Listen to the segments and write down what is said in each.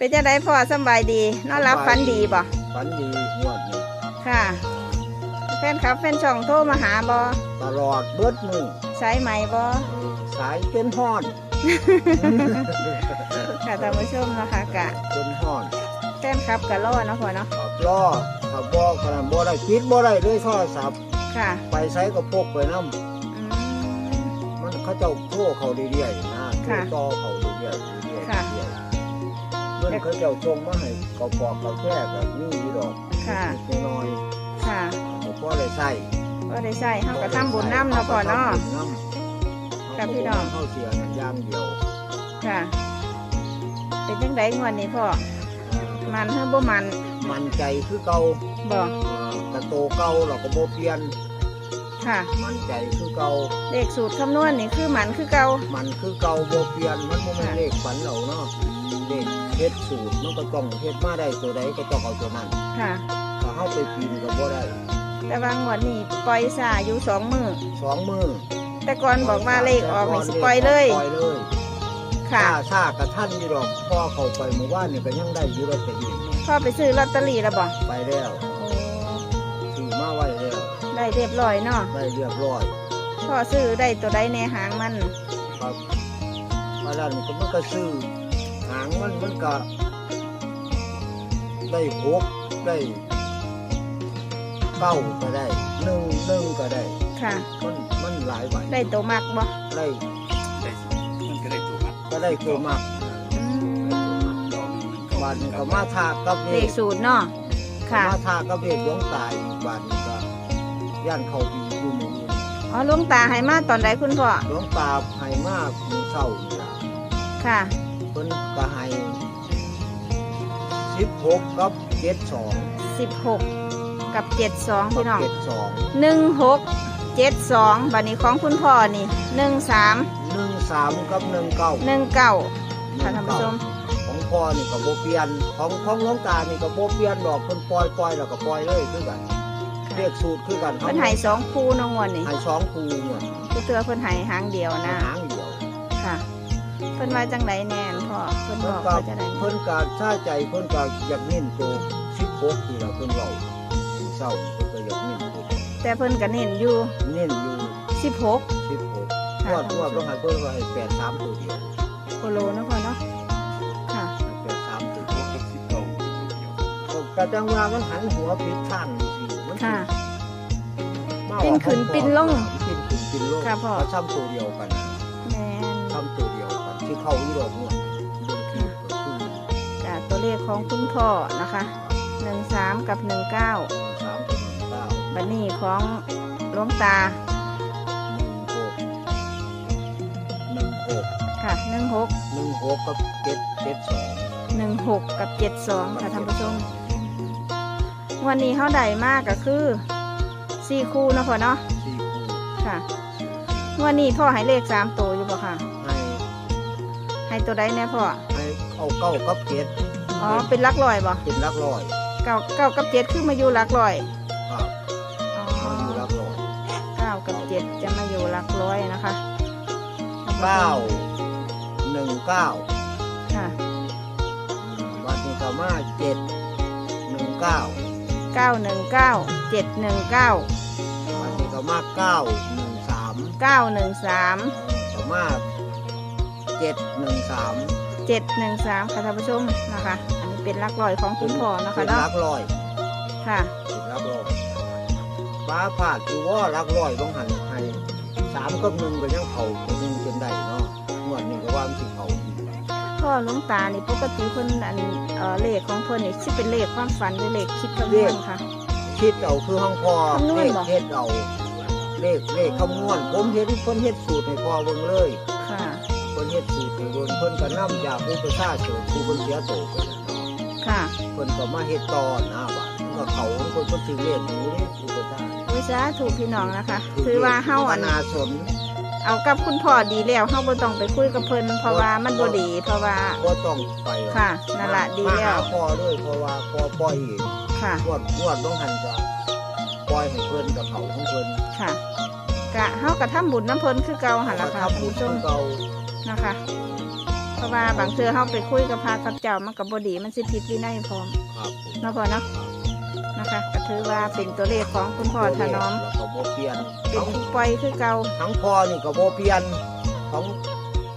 เป็นจะได้พ่อสำบายดีนอนรับฝันดีบ่ฝันดีงวดนี้ค่ะ แฟนครับแฟนช่องโทรมาหาบ่ตลอดเบิดมือใช้ไหมบ่เออสายจนฮ้อนค่ะท่านผู้ชมเนาะคะกะจนฮ้อนแฟนครับกะรอเนาะพ่อเนาะขับล้อขับบอกขนาดบ่ได้คิดบ่ได้เลยโทรศัพท์ค่ะ ไปไสก็พกไปนํอืมมันเขาเจ้าโทรเขาเรื่อยๆนะโทรค่ะต่อเขาเรื่อยๆเรื่อยๆ นเขาเจ้าส่งมาให้กปอกกาแฟแบบนี้อยู่ดอกค่ะนิดหน้อยค่ะก็พอได้ใช้ก็ได้ใช้เฮาก็ทำบุญน้ำเนาะพ่อเนาะครับพี่น้อง เข้าเสียเงินอย่างเดียวค่ะ เป็นจังไดงวดนี้พ่อมันเฮาบ่มันมันใจคือเก่าบ่เอ่อกระโตเก่าเราก็บ่เปลี่ยนค่ะ มันใจคือเก่าเลขสูตรคำนวณนี่คือมันคือเก่ามันคือเก่าบ่เปลี่ยนมันบ่แม่นค่ะเลขฝันเราเนาะ เลขเฮ็ดสูตรมันก็ต้องเฮ็ดมาได้ตัวใดก็ต้องเอาตัวนั้นค่ะ ถ้าเฮาไปปีนก็บ่ได้แต่ว่างวดนี้ปล่อยซาอยู่สองมือสองมือแต่ก่อนบอกว่าเลขออกนี่สิปล่อยเลย ปล่อยเลยค่ะ ถ้าชากระทันอยู่ดอกพ่อเขาไปเมื่อวานนี่ก็ยังได้อยู่ลอตเตอรี่พ่อไปซื้อลอตเตอรี่แล้วบ่ไปแล้วโอ้ซื้อมาไว้แล้วได้เรียบร้อยเนาะได้เรียบร้อยพ่อซื้อได้ตัวใดในหางมันครับมาด้านก็มันก็ซื้อหางมันมันก็ได้หกได้เก้าก็ได้หนึ่งหนึ่งก็ได้ค่ะ มันมันหลายใบได้ตัวมักบ่ได้ได้มันก็ได้ตัวครับก็ได้ตัวมากอืมดอกหนึ่งมันบานนี้ก็มาทากับเลขสูตรเนาะค่ะมาทากับเวทหลวงตายอีกบานนี้ก็ย่านเขาปีอยู่หมืออื่นอ๋อหลุงตาให้มาตอนใดคุณพ่อหลวงตาให้มากมือเศร้านี่ล่ะค่ะ เพิ่น ก็ให้สิบหกกับเจ็ดสอง16กับ72พี่น้องเจ็ดสอง16 72บัดนี้ของคุณพ่อนี่13หนึ่งสามกับหนึ่งเก้า19ค่ะท่านผู้ชมของพ่อนี่ก็บ่เปลี่ยนของของหลวงตานี่ก็บ่เปลี่ยนดอกเพิ่นปล่อยปล่อยแล้วก็ปล่อยเลยคือกันเรียกสูตรคือกันเพิ่นให้สองคู่เน้องงวดนี่ให้สองคู่เนี่ยคือเตือเพิ่นให้หางเดียวนะหางเดียวค่ะ เพิ่นว่าจังไดแน่นพ่อเพิ่นบเพิ่อนกก็ว่าจังไดเพิ่นก็ถ้าใจเพิ่นก็อยากเน้นตัว16นี่ล่ะเพิ่นเว้าเศร้าเพิ่นก็อยากเน้นตัวแต่เพิ่นก็เน้นอยู่เน้นอยู่16 16งวดงวดต้องให้เพิ่นว่าให้83ตัวเดียวโคโลเนาะพ่อเนาะค่ะให้83ตัวเดียวพวกกับสิบเก้าตัวเดียวก็จังว่ามันหันหัวผิดทางนี่สิมันสิค่ะมาปิ้นขึ้นปิ้นลงปิ้นขึ้นปิ้นลงค่ะพ่อก็ซ้ำตัวเดียวกัน เข้าอีดอกงวดบนที่ก็คือจากตัวเลขของคุณพ่อนะคะ13กับ19สามกับหนึ่งเก้าบัดนี้ของหลวงตาหนึ่งหกค่ะ16หนึ่งหกหนึ่งหกกับเจ็ดเจ็ดสอง16กับ72ค่ะท่านผู้ชม วันนี้เขาได้มากก็คือสี่คู่เนาะพ่อเนาะ สี่คู่ค่ะ วันนี้พ่อให้เลขสามตัวอยู่ป่ะค่ะให้ ให้ตัวใดแน่พ่อให้เอาเก้ากับเจ็ดอ๋อเป็นหลักลอยบ่เป็นหลักร้อยเก้าเก้ากับเจ็ดคือมาอยู่หลักลอยครับอ๋อมันอยู่หลักร้อยเก้ากับเจ็ดจะมาอยู่หลักร้อยนะคะเก้าหนึ่งเก้าค่ะอืมวันนี้ก็มาเจ็ดหนึ่งเก้าเก้าหนึ่งเก้าเจ็ดหนึ่งเก้าวันนี้ก็มาเก้าหนึ่งสามเก้าหนึ่งสามก็มา เจ็ดหนึ่งสามเจ็ดหนึ่งสามค่ะท่านผู้ชมนะคะ อันนี้เป็นหลักลอยของคุณพ่อนะคะเป็นหเนาะลักร้อยค่ะ เป็นหลักร้อยฟ้าผ่าดคือว่าหลักร้อยต้องหันให้สามกับหนึ่งก็ยังเขาตัวหนึ่งเป็นได้เนาะงวดนี้ก็ว่ามันสิเขาอีกพ่อหลุงตานี่ปกติเพิ่นอันเอ่อเลขของเพิ่นนี่สิเป็นเลขความฝันหรือเลขคิดคำนวณค่ะ คิดเอาคือห้องพอคำนวเลณขบ่เฮ็ดเอาเลขเลขคำนวณผมเห็นเพิ่นเฮ็ดสูตรให้พ่อเบิ่งเลยค่ะเพิ่นเฮ็ดสูตรให้เบิ่งเพิ่นก็นำยาผู้ประชาชนผู้เพิ่นเสียโตไปนั่นเนาะค่ะเพิ่นก็มาเฮ็ดต่อนะว่ามันก็เขาของเพิ่นเพิ่นสิเรียกหนูนี่ผู้ประชาวิชาถูกพี่น้องนะคะ คือว่าเฮาอัน นาสนเอากับคุณพ่อดีแล้วเฮาบ่ต้องไปคุยกับเพิ่นเพราะว่ามันบ่ดี เพราะว่า บ่ต้องไปหรอกค่ะนั่นล่ะดีแล้ว มาหาพ่อด้วยเพราะว่าพ่อปล่อยเอง ค่ะ งวดงวดต้องหันจะปล่อยให้เพิ่นกับเขาของเพิ่นค่ะกะเฮาก็ทำบุญน้ำเพิ่นคือเก่าหั่นล่ะค่ะทำท่านบุญผู้ชม เก่า นะคะ เพราะว่าบางเทื่อเฮาไปคุยกับพระกับเจ้ามันก็บ่ดีมันสิผิดวินัยพร้อมครับผมเนาะพ่อเนาะนะคะ ก็ถือว่าเป็นตัวเลขของคุณพ่อถนอมแล้วก็บ่เปลี่ยนเป็นทั้งปล่อยคือเก่าทั้งพ่อนี่ก็บ่เปลี่ยนของ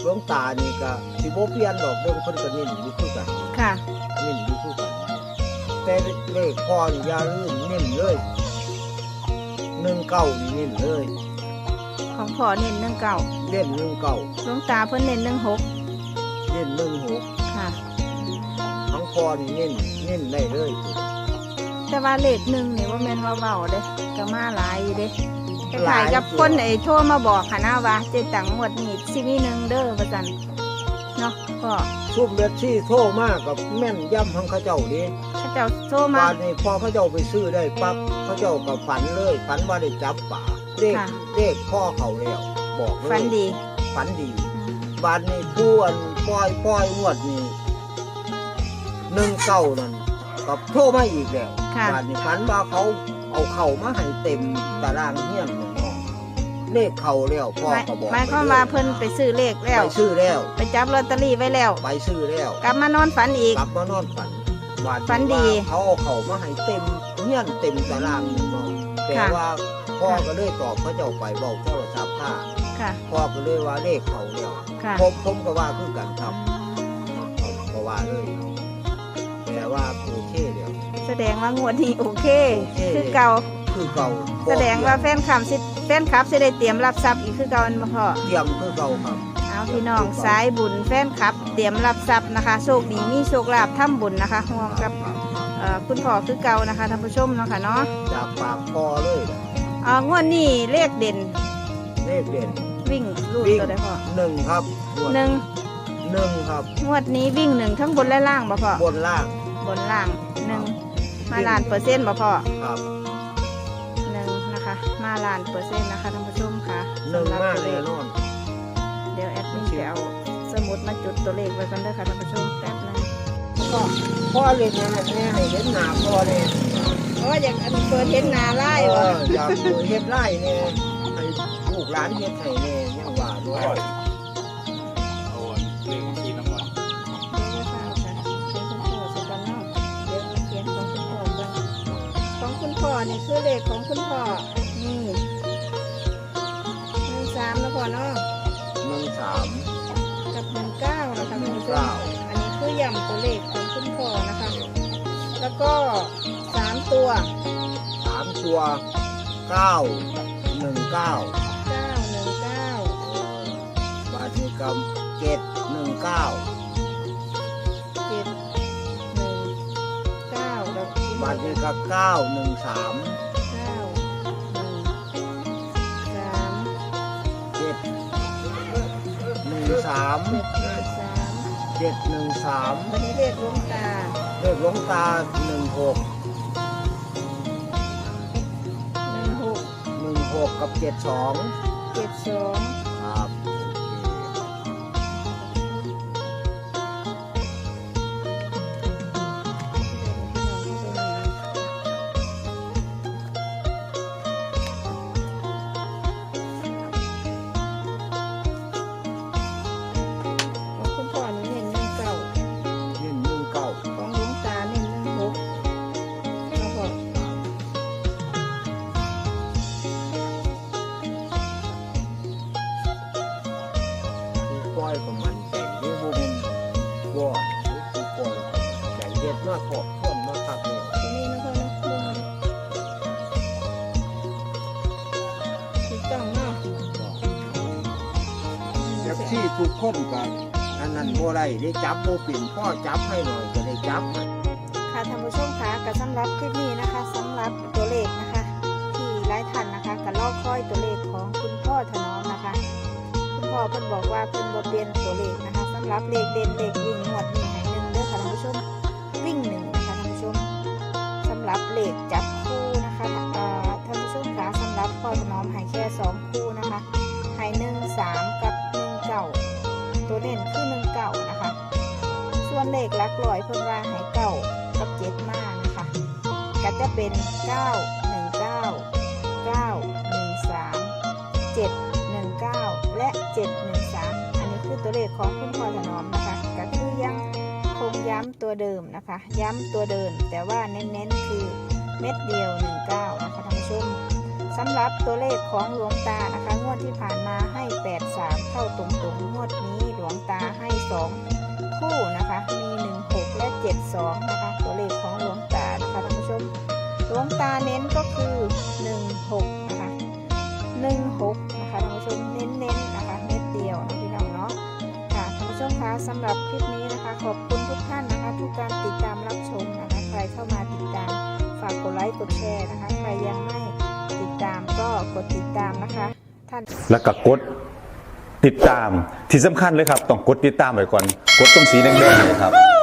หลวงตานี่ก็สิบ่เปลี่ยนดอกเบิ่งเพิ่นก็เน้นอยู่คือกันค่ะเน้นอยู่คือกันแต่เลขพ่อนี่อย่าลืมเน้นเลยหนึ่งเก้านี่เน้นเลย ของพ่อเน้นหนึ่งเก่าเน้นหนึ่งเก้าหลวงตาเพิ่นเน้นหนึ่งหกเน้นหนึ่งหกค่ะทั้งพ่อนี่เน้นเน้นได้เลยแต่ว่าเลขหนึ่งนี่ว่าแม่นว่าเบาเด้ก็มาหลายอยู่เด้คล้ายๆกับคนไอ้โทรมาบอกค่ะนะว่าเจตังงวดนี้สิมีหนึ่งเด้อว่าซั่นเนาะก็ซุ่มเบ็ดที่โทรมากกับแม่นย่ำของเขาเจ้าดิเขาเจ้าโทรมาบาดนี้พอเขาเจ้าไปซื้อได้ปั๊บเขาเจ้าก็ฝันเลยฝันว่าได้จับป่า เลขค่ะ เลขพ่อเขาแล้วบอกเลยฝันดี ฝันดีอืมบาดนี้ผู้อันปล่อยปล่อยงวดนี้หนึ่งเก้านั่นกับโทรมาอีกแล้วค่ะบาดนี้ฝันว่าเขาเอาเข่ามาให้เต็มตารางเฮี้ยนเลยเนาะเลขเข่าแล้วพ่อหมายก็บอกหมายความว่าเพิ่นไปซื้อเลขแล้ว ไปซื้อแล้ว ไปจับลอตเตอรี่ไว้แล้ว ไปซื้อแล้ว กลับมานอนฝันอีก กลับมานอนฝันบาฝันดีว่าเขาเอาเขามาให้เต็มเงี้ยนเต็มตารางนี่เนาะแต่ค่ะ ว่า พ่อก็เลยตอบพระเจ้าไปเบาโทรศัพท์ผ้าค่ะ พ่อก็เลยว่าเลขเขาแล้วค่ะ ผมผมก็ว่าคือกันครับเนาะผมก็ว่าเลยเนาะแต่ว่าโอเคเดียว แสดงว่างวดนี้โอเค โอเค คือเก่า คือเก่าแสดงว่าแฟนคลับสิแฟนคลับสิได้เตรียมรับทรัพย์อีกคือเก่าอันบ่พอเตรียมคือเก่าครับ เอาพี่น้องสายบุญแฟนคลับ เตรียมรับทรัพย์นะคะ โชคดีมีโชคลาภทำบุญนะคะห่วงกับเอ่อคุณพ่อคือเก่านะคะท่านผู้ชมเนาะค่ะเนาะ จากปากพ่อเลยนะเอ่องวดนี้เลขเด่นเลขเด่นวิ่งรูดวิ่งตัวได้พ่อหนึ่งครับงวดหนึ่งหนึ่งครับ งวดนี้วิ่งหนึ่งทั้งบนและล่างบ่พ่อบนล่าง บนล่างหนึ่งมาล้านเปอร์เซ็นต์บ่พ่อครับหนึ่งนะคะ มาล้านเปอร์เซ็นต์นะคะท่านผู้ชมค่ะหนึ่งสำรับมากตัวเลแน่ขนอนเดี๋ยวแอดมินจะเอาสมุดมาจุดตัวเลขไว้กันเด้อค่ะท่านผู้ชมแป๊บนึงก็พ่อเล่นนะแม่ให้เห็นหน้าพ่อเนี่ยเพ ราะว่าอยากอันเปิดเห็นหนาไล่เอบ่ออยากดูเฮ็ดไร่เนี่ยให้ลูกหลานเฮ็ดให้เนี่ยยังว่าด้วยร้อยเอาเลขบัญชีน้ำมันของคุณพ่อนี่คือเลขของคุณพ่อนี่หนึ่งสามนะพ่อเนาะหนึ่งสามกับหนึ่งเก้านะคะท่านผู้ชมอันนี้คือย่ำตัวเลขของคุณพ่อนะคะ แล้วก็สามตัวสามตัวเก้าหนึ่งเก้าเก้าหนึ่งเก้าเออบาทนี้กำเจ็ดหนึ่งเก้าเจ็ดหนึ่งเก้าแล้วบาทนี้ก็เก้าหนึ่งสามเก้าหนึ่งสามเจ็ดหนึ่งสามเจ็ดหนึ่งสามเจ็ดหนึ่งสามวันนี้เลขดวงตา เลขหลวงตาหนึ่งหกหนึ่งหกหนึ่งหกกับเจ็ดสองเจ็ดสอง ที่ทุกคนกันอันนั้นบ่ได้ได้จับบ่เป็นพ่อจับให้หน่อยก็ได้จับค่ะท่านผู้ชมคะก็สำหรับคลิปนี้นะคะสำหรับตัวเลขนะคะ ที่หลายท่านนะคะก็ลอกค่อยตัวเลขของคุณพ่อถนอมนะคะ คุณพ่อเพิ่นบอกว่าเพิ่นบ่เปลี่ยนตัวเลขนะคะสำหรับเลขเด่นเลขวิ่งงวดนี้ให้หนึ่งเด้อค่ะท่านผู้ชมวิ่งหนึ่งนะคะท่านผู้ชมสำหรับเลขจับคู่นะคะท่านผู้ชมคะสำหรับพ่อถนอมให้แค่สองคู่นะคะให้หนึ่งสาม ก่าตัวเด่นคือหนึ่งเก่านะคะ ส่วนเลขหลักร้อยเพิ่นว่าให้เก้ากับเจ็ดมานะคะ ก็จะเป็นเก้าหนึ่งเก้าเก้าหนึ่งสามเจ็ดหนึ่งเก้าและเจ็ดหนึ่งสามอันนี้คือตัวเลขของคุณพ่อถนอมนะคะ ก็คือยังคงย้ำตัวเดิมนะคะ ย้ำตัวเดิมแต่ว่าเน้นๆคือเม็ดเดียว19นะคะท่านผู้ชมำหรับตัวเลขของหลวงตานะคะ งวดที่ผ่านมาให้ 83 เข้าตรงๆงวดนี้หลวงตาให้ 2 คู่นะคะ มี 16 และ 72 นะคะ ตัวเลขของหลวงตานะคะท่านผู้ชม หลวงตาเน้นก็คือ 16 นะคะ 16 นะคะท่านผู้ชมเน้นๆนะคะเม็ดเดียวนะพี่น้องเนาะค่ะท่านผู้ชมคะสำหรับคลิปนี้นะคะ ขอบคุณทุกท่านนะคะ ทุกการติดตามรับชมนะคะ ใครเข้ามาติดตามฝากกดไลค์กดแชร์นะคะ ใครยังไม่ ตามก็กดติดตามนะคะท่านแล้วก็กดติดตามที่สำคัญเลยครับ ต้องกดติดตามไว้ก่อน กดตรงสีแดงๆเลยครับ